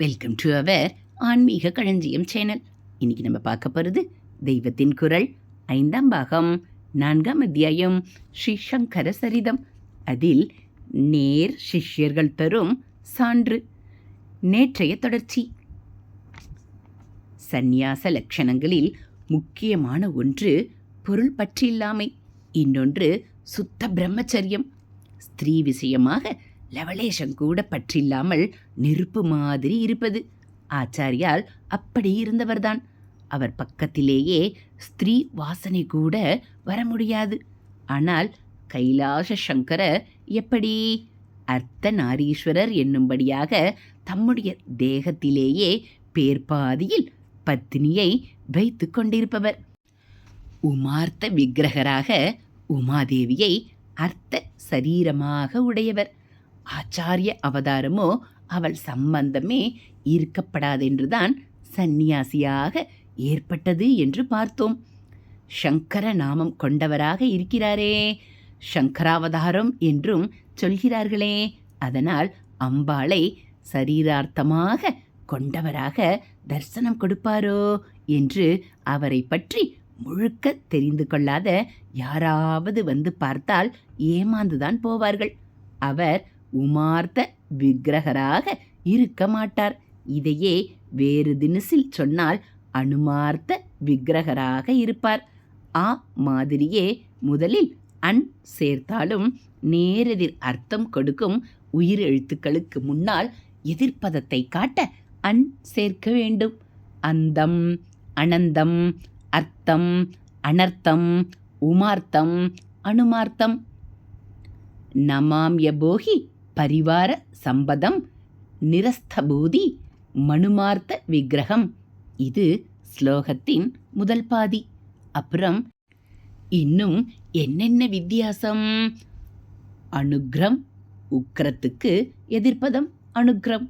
Welcome to our ஆன்மீக களஞ்சியம் channel இன்னைக்கு நம்ம பார்க்க போகிறது தெய்வத்தின் குரல் ஐந்தாம் பாகம் நான்காம் அத்தியாயம் ஸ்ரீ சங்கர சரிதம். அதில் நேர் சிஷ்யர்கள் தரும் சான்று நேற்றைய தொடர்ச்சி. சந்நியாச லட்சணங்களில் முக்கியமான ஒன்று பொருள் பற்றில்லாமை இன்னொன்று சுத்த பிரம்மச்சரியம். ஸ்திரீ விஷயமாக லவலேஷம் கூட பற்றில்லாமல் நெருப்பு மாதிரி இருப்பது. ஆச்சாரியால் அப்படி இருந்தவர்தான். அவர் பக்கத்திலேயே ஸ்திரீ வாசனை கூட வர முடியாது ஆனால் கைலாச சங்கரர் எப்படி? அர்த்த நாரீஸ்வரர் என்னும்படியாக தம்முடைய தேகத்திலேயே பேர்பாதியில் பத்தினியை வைத்து கொண்டிருப்பவர். உமார்த்த விக்கிரகராக உமாதேவியை அர்த்த சரீரமாக உடையவர். ஆச்சாரிய அவதாரமோ அவள் சம்பந்தமே ஈர்க்கப்படாதென்றுதான் சந்நியாசியாக ஏற்பட்டது என்று பார்த்தோம். சங்கர நாமம் கொண்டவராக இருக்கிறாரே. சங்கராவதாரம் என்றும் சொல்கிறார்களே. அதனால் அம்பாளை சரீரார்த்தமாக கொண்டவராக தரிசனம் கொடுப்பாரோ என்று அவரை பற்றி முழுக்க தெரிந்து கொள்ளாத யாராவது வந்து பார்த்தால் ஏமாந்துதான் போவார்கள். அவர் உமார்த்த விக்கிரகராக இருக்க மாட்டார். இதையே வேறு தினசில் சொன்னால் அனுமார்த்த விக்கிரகராக இருப்பார். ஆ மாதிரியே முதலில் அன் சேர்த்தாலும் நேரெதிர் அர்த்தம் கொடுக்கும் உயிர் எழுத்துக்களுக்கு முன்னால் எதிர்ப்பதத்தை காட்ட அன் சேர்க்க வேண்டும். அந்தம் அனந்தம் அர்த்தம் அனர்த்தம் உமார்த்தம் அனுமார்த்தம். நமாம்யபோகி பரிவார சம்பதம் நிரஸ்தபூதி மனுமார்த்த விக்கிரகம். இது ஸ்லோகத்தின் முதல் பாதி. அப்புறம் இன்னும் என்னென்ன வித்தியாசம்? அனுக்ரம் உக்ரத்துக்கு எதிர்ப்பதம் அனுக்ரம்.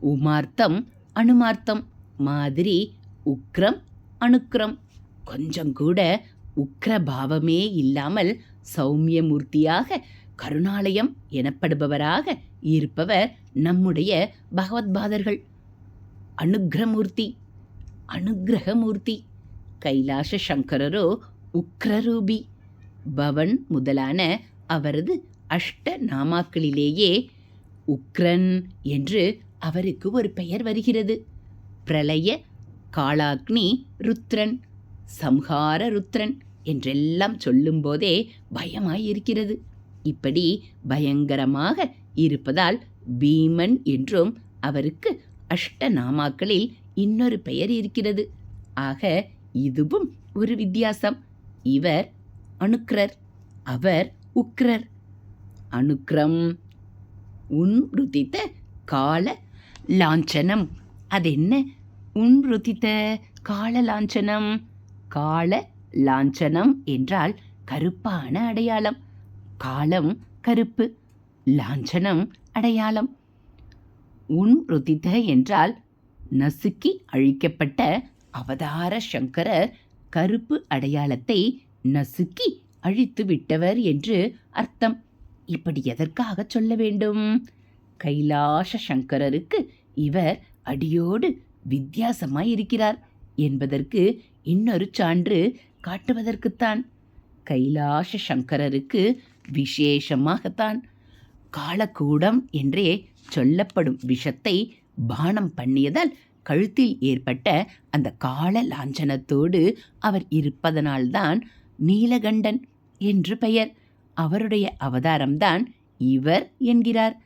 உமார்த்தம் அனுமார்த்தம். மாதிரி உக்ரம் அணுக்ரம் கொஞ்சம் கூட உக்ரபாவமே இல்லாமல் சௌமியமூர்த்தியாக கருணாலயம் எனப்படுபவராக இருப்பவர் நம்முடைய பகவத்பாதர்கள். அனுக்ரமூர்த்தி அனுகிரகமூர்த்தி கைலாச சங்கரரோ உக்ரரூபி பவன் முதலான அவரது அஷ்ட நாமாக்களிலேயே உக்ரன் என்று அவருக்கு ஒரு பெயர் வருகிறது. பிரளய காளாக்னி ருத்ரன் சம்ஹார ருத்ரன் என்றெல்லாம் சொல்லும்போதே பயமாயிருக்கிறது. இப்படி பயங்கரமாக இருப்பதால் பீமன் என்றும் அவருக்கு அஷ்டநாமாக்களில் இன்னொரு பெயர் இருக்கிறது. ஆக இதுவும் ஒரு வித்தியாசம். இவர் அணுக்ரர் அவர் உக்ரர். அனுக்ரம் உன்ருதித்த கால லாஞ்சனம். அது என்ன உன்ருதித்த கால லாஞ்சனம். கால லாஞ்சனம் என்றால் கருப்பான அடையாளம். காலம் கருப்பு லாஞ்சனம் அடையாளம். உன்ருதித என்றால் நசுக்கி அழிக்கப்பட்ட அவதார சங்கரர் கருப்பு அடையாளத்தை நசுக்கி அழித்து விட்டவர் என்று அர்த்தம். இப்படி எதற்காக சொல்ல வேண்டும்? கைலாச சங்கரருக்கு இவர் அடியோடு வித்தியாசமாய் இருக்கிறார் என்பதற்கு இன்னொரு சான்று காட்டுவதற்குத்தான். கைலாச சங்கரருக்கு விசேஷமாகத்தான் காலக்கூடம் என்றே சொல்லப்படும் விஷத்தை பானம் பண்ணியதால் கழுத்தில் ஏற்பட்ட அந்த கால லாஞ்சனத்தோடு அவர் இருப்பதனால்தான் நீலகண்டன் என்று பெயர். அவருடைய அவதாரம்தான் இவர் என்கிறார்.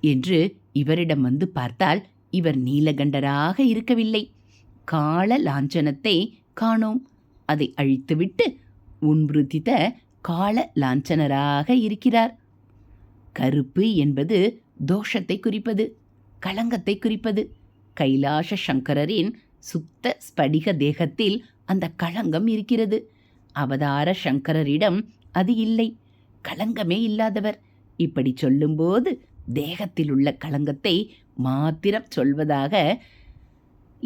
என்று இவரிடம் வந்து பார்த்தால் இவர் நீலகண்டராக இருக்கவில்லை. கால லாஞ்சனத்தை காணோம். அதை அழித்துவிட்டு உன்விருத்தித கால லாஞ்சனராக இருக்கிறார். கருப்பு என்பது தோஷத்தை குறிப்பது களங்கத்தை குறிப்பது. கைலாச சங்கரரின் சுத்த ஸ்படிக தேகத்தில் அந்த களங்கம் இருக்கிறது. அவதார சங்கரரிடம் அது இல்லை களங்கமே இல்லாதவர். இப்படி சொல்லும்போது தேகத்தில் உள்ள களங்கத்தை மாத்திரம் சொல்வதாக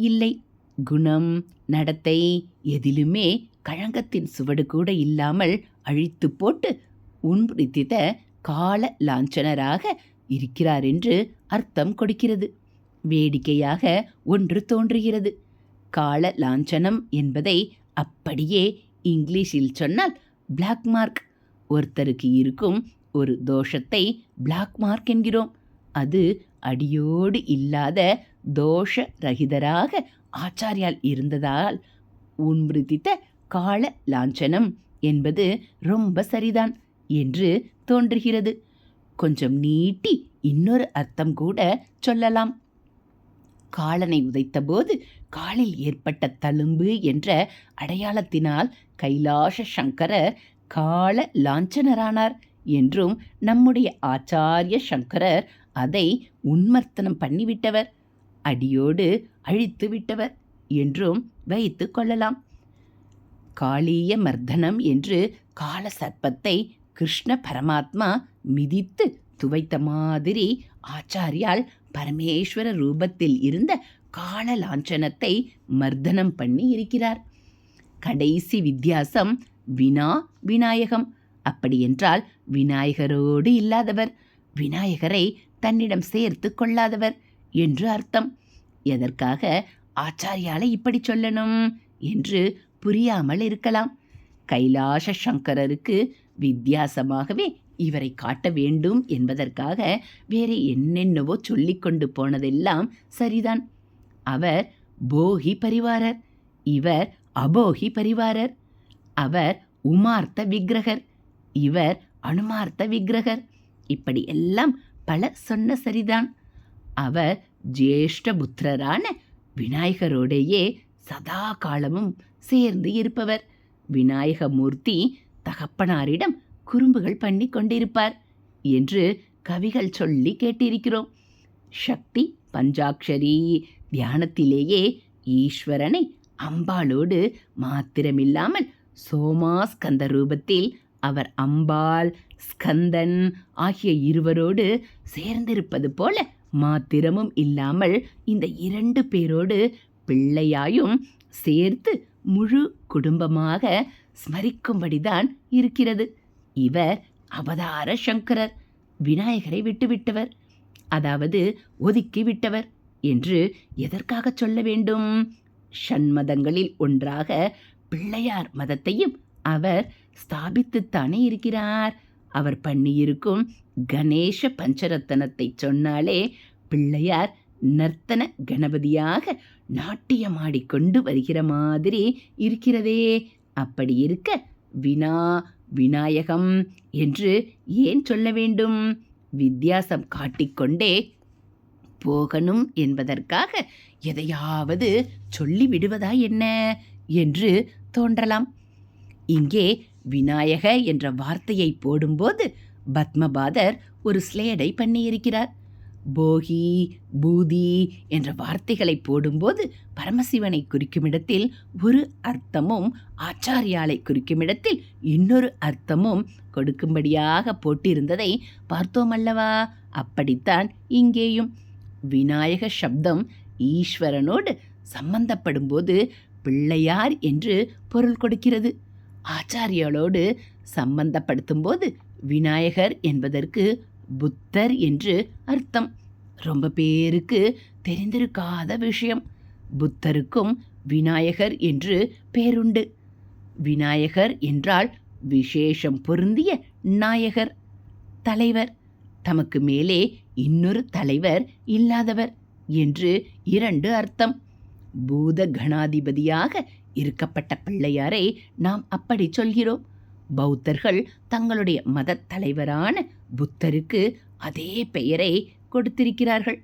இல்லை. குணம் நடத்தை எதிலுமே களங்கத்தின் சுவடு கூட இல்லாமல் அழித்து போட்டு உன்பிடித்தித கால லாஞ்சனராக இருக்கிறார் என்று அர்த்தம் கொடுக்கிறது. வேடிக்கையாக ஒன்று தோன்றுகிறது. கால லாஞ்சனம் என்பதை அப்படியே இங்கிலீஷில் சொன்னால் பிளாக் மார்க் ஒருத்தருக்கு இருக்கும் ஒரு தோஷத்தை பிளாக் மார்க் என்கிறோம். அது அடியோடு இல்லாத தோஷ ரகிதராக ஆச்சாரியால் இருந்ததால் உன்மிருதித்த கால லாஞ்சனம் என்பது ரொம்ப சரிதான் என்று தோன்றுகிறது. கொஞ்சம் நீட்டி இன்னொரு அர்த்தம் கூட சொல்லலாம். காலனை உதைத்தபோது காலில் ஏற்பட்ட தழும்பு என்ற அடையாளத்தினால் கைலாச சங்கரர் கால லாஞ்சனரானார் என்றும் நம்முடைய ஆச்சாரிய சங்கரர் அதை உன்மர்த்தனம் பண்ணிவிட்டவர் அடியோடு அழித்து விட்டவர் என்றும் வைத்து கொள்ளலாம். காளிய மர்தனம் என்று கால சர்ப்பத்தை கிருஷ்ண பரமாத்மா மிதித்து துவைத்த மாதிரி ஆச்சாரியால் பரமேஸ்வர ரூபத்தில் இருந்த கால லாஞ்சனத்தை மர்தனம் பண்ணி இருக்கிறார். கடைசி வித்தியாசம் வினா விநாயகம். அப்படியென்றால் விநாயகரோடு இல்லாதவர் விநாயகரை தன்னிடம் சேர்த்து கொள்ளாதவர் என்று அர்த்தம். எதற்காக ஆச்சாரியாலை இப்படி சொல்லணும் என்று புரியாமல் இருக்கலாம். கைலாச சங்கரருக்கு வித்தியாசமாகவே இவரை காட்ட வேண்டும் என்பதற்காக வேறு என்னென்னவோ சொல்லிக்கொண்டு போனதெல்லாம் சரிதான். அவர் போகி பரிவாரர் இவர் அபோகி பரிவாரர் அவர் உமார்த்த விக்கிரகர் இவர் அனுமார்த்த விக்கிரகர். இப்படி எல்லாம் பல சொன்ன சரிதான். அவர் ஜேஷ்ட புத்திரரான விநாயகரோடையே சதா காலமும் சேர்ந்து இருப்பவர். விநாயகமூர்த்தி தகப்பனாரிடம் குறும்புகள் பண்ணி கொண்டிருப்பார் என்று கவிகள் சொல்லி கேட்டிருக்கிறோம். சக்தி பஞ்சாட்சரி தியானத்திலேயே ஈஸ்வரனை அம்பாளோடு மாத்திரமில்லாமல் சோமா ஸ்கந்த ரூபத்தில் அவர் அம்பாள் ஸ்கந்தன் ஆகிய இருவரோடு சேர்ந்திருப்பது போல மாத்திரமும் இல்லாமல் இந்த இரண்டு பேரோடு பிள்ளையாயும் சேர்த்து முழு குடும்பமாக ஸ்மரிக்கும்படிதான் இருக்கிறது. இவர் அவதார சங்கரர் விநாயகரை விட்டுவிட்டவர் அதாவது ஒதுக்கி விட்டவர் என்று எதற்காக சொல்ல வேண்டும்? ஷண்மதங்களில் ஒன்றாக பிள்ளையார் மதத்தையும் அவர் ஸ்தாபித்துத்தானே இருக்கிறார். அவர் பண்ணியிருக்கும் கணேச பஞ்சரத்தனத்தை சொன்னாலே பிள்ளையார் நர்த்தன கணபதியாக நாட்டியமாடிக்கொண்டு வருகிற மாதிரி இருக்கிறதே. அப்படி இருக்க வினா விநாயகம் என்று ஏன் சொல்ல வேண்டும்? வித்தியாசம் காட்டிக்கொண்டே போகணும் என்பதற்காக எதையாவது சொல்லிவிடுவதா என்ன என்று தோன்றலாம். இங்கே விநாயக என்ற வார்த்தையை போடும்போது பத்மபாதர் ஒரு ஸ்லேடை பண்ணியிருக்கிறார். போகி பூதி என்ற வார்த்தைகளை போடும்போது பரமசிவனை குறிக்கும் இடத்தில் ஒரு அர்த்தமும் ஆச்சாரியாலை குறிக்கும் இடத்தில் இன்னொரு அர்த்தமும் கொடுக்கும்படியாக போட்டிருந்ததை பார்த்தோம் அல்லவா அப்படித்தான் இங்கேயும். விநாயக சப்தம் ஈஸ்வரனோடு சம்பந்தப்படும்போது பிள்ளையார் என்று பொருள் கொடுக்கிறது. ஆச்சாரியாலோடு சம்பந்தப்படுத்தும் போது விநாயகர் என்பதற்கு புத்தர் என்று அர்த்தம். ரொம்ப பேருக்கு தெரிந்திருக்காத விஷயம். புத்தருக்கும் விநாயகர் என்று பேருண்டு. விநாயகர் என்றால் விசேஷம் பொருந்திய நாயகர் தலைவர். தமக்கு மேலே இன்னொரு தலைவர் இல்லாதவர் என்று இரண்டு அர்த்தம். பூத கணாதிபதியாக இருக்கப்பட்ட பிள்ளையாரை நாம் அப்படி சொல்கிறோம். பௌத்தர்கள் தங்களுடைய மதத் தலைவரான புத்தருக்கு அதே பெயரை கொடுத்திருக்கிறார்கள்.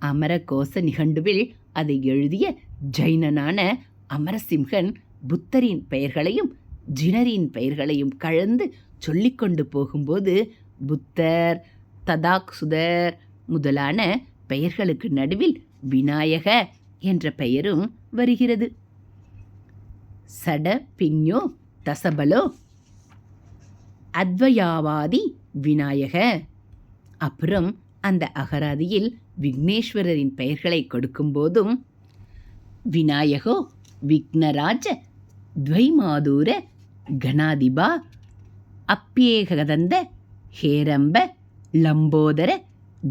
அமரகோச நிகண்டுவில் அதை எழுதிய ஜைனனான அமரசிம்ஹன் புத்தரின் பெயர்களையும் ஜினரின் பெயர்களையும் கலந்து சொல்லிக்கொண்டு போகும்போது புத்தர் ததாக்சுதர் முதலான பெயர்களுக்கு நடுவில் விநாயக என்ற பெயரும் வருகிறது. சட பிஞ்ஞோ தசபலோ. அத்வயாவாதி விநாயக. அப்புறம் அந்த அகராதியில் விக்னேஸ்வரரின் பெயர்களை கொடுக்கும்போதும் விநாயகோ விக்னராஜ துவைமாதூர கணாதிபா அப்பியேகதந்த ஹேரம்ப லம்போதர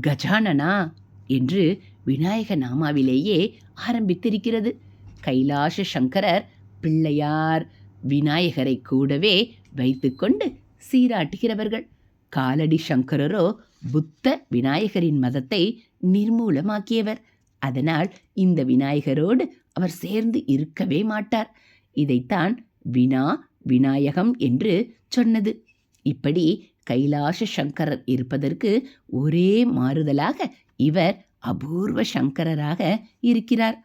கஜானனா என்று விநாயக நாமாவிலேயே ஆரம்பித்திருக்கிறது. கைலாச சங்கரர் பிள்ளையார் விநாயகரை கூடவே வைத்துக்கொண்டு சீராட்டுகிறவர்கள். காலடி சங்கரரோ புத்த விநாயகரின் மதத்தை நிர்மூலமாக்கியவர். அதனால் இந்த விநாயகரோடு அவர் சேர்ந்து இருக்கவே மாட்டார். இதைத்தான் வினா விநாயகம் என்று சொன்னது. இப்படி கைலாச சங்கரர் இருப்பதற்கு ஒரே மாறுதலாக இவர் அபூர்வ சங்கரராக இருக்கிறார்.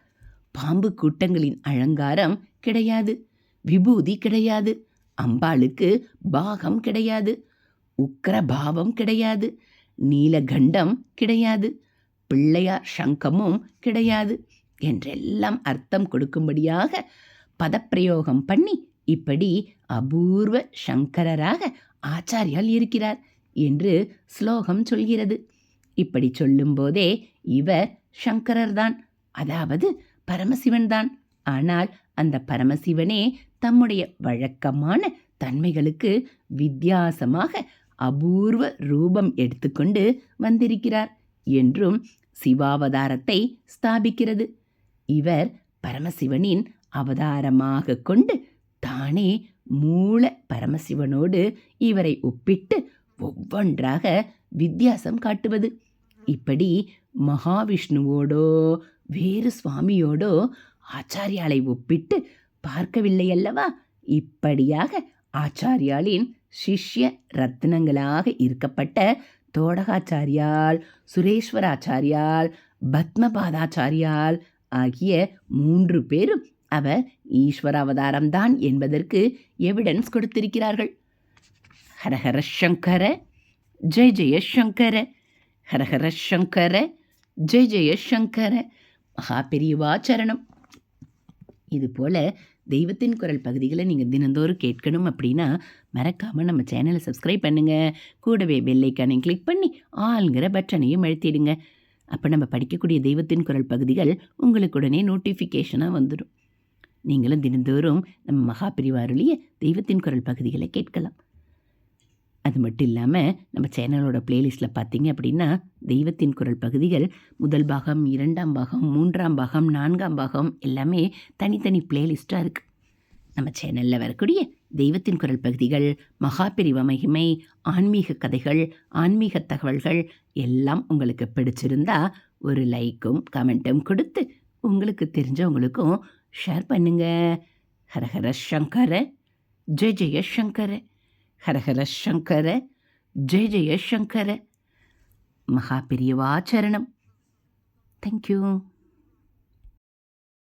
பாம்பு கூட்டங்களின் அலங்காரம் கிடையாது. விபூதி கிடையாது அம்பாளுக்கு பாகம் கிடையாது உக்ரபாவம் கிடையாது நீலகண்டம் கிடையாது பிள்ளையார் சங்கமும் கிடையாது என்றெல்லாம் அர்த்தம் கொடுக்கும்படியாக பதப்பிரயோகம் பண்ணி இப்படி அபூர்வ சங்கரராக ஆச்சாரியால் இருக்கிறார் என்று ஸ்லோகம் சொல்கிறது. இப்படி சொல்லும்போதே இவர் சங்கரர்தான் அதாவது பரமசிவன்தான். ஆனால் அந்த பரமசிவனே தம்முடைய வழக்கமான தன்மைகளுக்கு வித்தியாசமாக அபூர்வ ரூபம் எடுத்துக்கொண்டு வந்திருக்கிறார் என்றும் சிவாவதாரத்தை ஸ்தாபிக்கிறது. இவர் பரமசிவனின் அவதாரமாக கொண்டு தானே மூல பரமசிவனோடு இவரை ஒப்பிட்டு ஒவ்வொன்றாக வித்தியாசம் காட்டுவது. இப்படி மகாவிஷ்ணுவோடோ வேறு சுவாமியோடோ ஆச்சாரியாலை ஒப்பிட்டு பார்க்கவில்லை அல்லவா இப்படியாக ஆச்சாரியாலின் சிஷ்ய ரத்னங்களாக இருக்கப்பட்ட தோடகாச்சாரியால் சுரேஸ்வராச்சாரியால் பத்மபாதாச்சாரியால் ஆகிய மூன்று பேரும் அவர் ஈஸ்வர அவதாரம்தான் என்பதற்கு எவிடன்ஸ் கொடுத்திருக்கிறார்கள். ஹரஹர சங்கர ஜெய ஜெயசங்கர ஹரஹர சங்கர ஜெய ஜெயசங்கர மகா பெரியவாச்சரணம் சரணம். போல் தெய்வத்தின் குரல் பகுதிகளை நீங்கள் தினந்தோறும் கேட்கணும் அப்படின்னா மறக்காமல் நம்ம சேனலை சப்ஸ்கிரைப் பண்ணுங்கள் கூடவே பெல்லைக்கானையும் கிளிக் பண்ணி ஆளுங்கிற பட்டனையும் அழுத்திடுங்க. அப்போ நம்ம படிக்கக்கூடிய தெய்வத்தின் குரல் பகுதிகள் உங்களுக்கு உடனே நோட்டிஃபிகேஷனாக வந்துடும் நீங்களும் தினந்தோறும் நம்ம மகாபிரிவாருளிய தெய்வத்தின் குரல் பகுதிகளை கேட்கலாம். அது மட்டும் இல்லாமல் நம்ம சேனலோட பிளேலிஸ்ட்டில் பார்த்தீங்க அப்படின்னா தெய்வத்தின் குரல் பகுதிகள் முதல் பாகம் இரண்டாம் பாகம் மூன்றாம் பாகம் நான்காம் பாகம் எல்லாமே தனித்தனி பிளேலிஸ்ட்டாக இருக்குது நம்ம சேனலில் வரக்கூடிய தெய்வத்தின் குரல் பகுதிகள் மகாபிரிவ மகிமை ஆன்மீக கதைகள் ஆன்மீக தகவல்கள் எல்லாம் உங்களுக்கு பிடிச்சிருந்தா ஒரு லைக்கும் கமெண்ட்டும் கொடுத்து உங்களுக்கு தெரிஞ்சவங்களுக்கும் ஷேர் பண்ணுங்கள் ஹரஹர சங்கர ஜெய ஜெய சங்கர. ஹரஹர சங்கர ஜெய ஜெய சங்கர. மகா பெரியவாச்சரணம் தேங்க்யூ